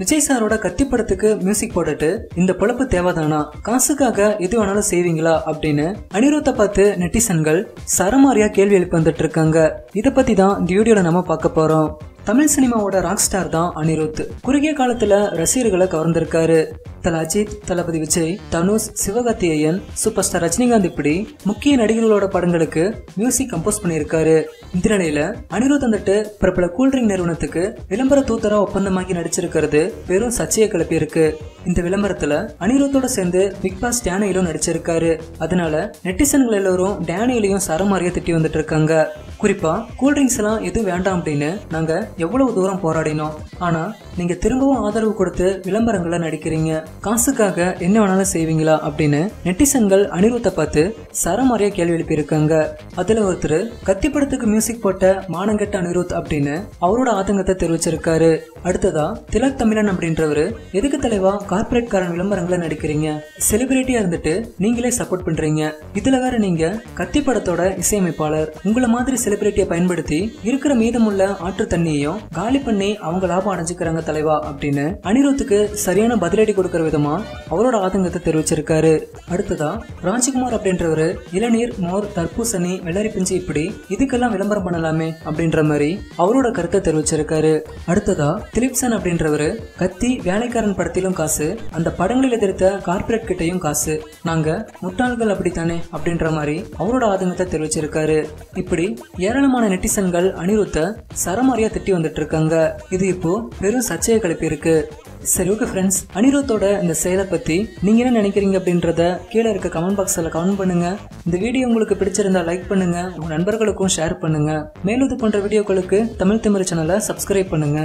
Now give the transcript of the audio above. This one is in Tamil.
விஜய் சாரோட கத்தி படத்துக்கு மியூசிக் போட்டுட்டு இந்த பொழப்பு தேவைதானா? காசுக்காக எது வேணாலும் செய்வீங்களா அப்படின்னு அனிருத்தை பார்த்து நெட்டிசன்கள் சரமாரியா கேள்வி எழுப்பி வந்துட்டு இருக்காங்க. இதை பத்தி தான் இந்த வீடியோல நம்ம பார்க்க போறோம். தமிழ் சினிமாவோட ராக் ஸ்டார் தான் அனிருத். குறுகிய காலத்துல ரசிகர்களை கவர்ந்திருக்காரு. தல அஜித் தளபதி விஜய் தனுஷ் சிவகார்த்திகேயன் சூப்பர் ஸ்டார் ரஜினிகாந்த் இப்படி முக்கிய நடிகர்களோட படங்களுக்கு மியூசிக் கம்போஸ் பண்ணியிருக்காரு. இந்த நிலையில அனிருத் வந்துட்டு பிரபல கூல்ட்ரிங்க் நிறுவனத்துக்கு விளம்பர தூத்தரா ஒப்பந்தமாகி நடிச்சிருக்கிறது பெரும் சர்ச்சையை கிளப்பி இருக்கு. இந்த விளம்பரத்துல அனிருத்தோட சேர்ந்து பிக் பாஸ் டேனியிலும் நடிச்சிருக்காரு. அதனால நெட்டிசன்கள் எல்லோரும் டேனியிலையும் சரமாரியா திட்டி வந்துட்டு இருக்காங்க. குறிப்பா கூல்ட்ரிங்க்ஸ் எல்லாம் எதுவும் வேண்டாம் அப்படின்னு நாங்க எவ்வளவு தூரம் போராடினோம். ஆனா நீங்க திரும்பவும் ஆதரவு கொடுத்து விளம்பரங்களை நடிக்கிறீங்க. காசுக்காக என்ன வேணாலும் செய்வீங்களா அப்படின்னு நெட்டிசன்கள் அனிருத்தை பார்த்து சரமாரியா கேள்வி எழுப்பியிருக்காங்க. அதுல ஒருத்தர் கத்தி படத்துக்கு மியூசிக் போட்ட மானங்கெட்ட அனிருத் அப்படின்னு அவரோட ஆதங்கத்தை தெரிவிச்சிருக்காரு. அடுத்ததா திலக் தமிழன் அப்படின்றவரு எதுக்கு தலைவா கார்பரேட் காரன் விளம்பரங்களை நடிக்கிறீங்க? செலிபிரிட்டியா இருந்துட்டு நீங்களே சப்போர்ட் பண்றீங்க. இதுல வேற நீங்க கத்தி படத்தோட இசையமைப்பாளர். உங்களை மாதிரி செலிபிரிட்டியை பயன்படுத்தி இருக்கிற மீதமுள்ள ஆற்று தண்ணியையும் காலி பண்ணி அவங்க லாபம் அடைஞ்சுக்கிறாங்க தலைவா அப்படின்னு அனிருத்துக்கு சரியான பதிலடி கொடுக்கிற விதமா அவரோட ஆதங்கத்தை தெரிவிச்சிருக்காரு. அடுத்ததா ராஜ்குமார் அப்படின்றவரு இளநீர் மோர் தர்பூசணி வெள்ளரி பிஞ்சு இப்படி இதுக்கெல்லாம் விளம்பரம் பண்ணலாமே அப்படின்ற மாதிரி அவரோட கருத்தை தெரிவிச்சிருக்காரு. அடுத்ததா திலிப்சன் அப்படின்றவரு கத்தி வேலைக்காரன் படத்திலும் காசு அந்த படங்களில் எதிர்த்த கார்பரேட் கிட்டையும் காசு. நாங்க முட்டாள்கள் அப்படித்தானே அப்படின்ற மாதிரி அவரோட ஆதங்கத்தை தெரிவிச்சிருக்காரு. இப்படி ஏராளமான நெட்டிசன்கள் அனிருத்த சரமாரியா திட்டி வந்துட்டு இருக்காங்க இது இப்போ பெரும் சர்ச்சையை கிளப்பி இருக்கு சரி ஓகே ஃப்ரெண்ட்ஸ் அனிருத்தோட இந்த செயலை பத்தி நீங்க என்ன நினைக்கிறீங்க அப்படின்றத கீழே இருக்க கமெண்ட் பாக்ஸ்ல கமெண்ட் பண்ணுங்க. இந்த வீடியோ உங்களுக்கு பிடிச்சிருந்தா லைக் பண்ணுங்க. உங்க நண்பர்களுக்கும் ஷேர் பண்ணுங்க. மேலும் இது போன்ற வீடியோக்களுக்கு தமிழ் தமிழ் சேனலை சப்ஸ்கிரைப் பண்ணுங்க.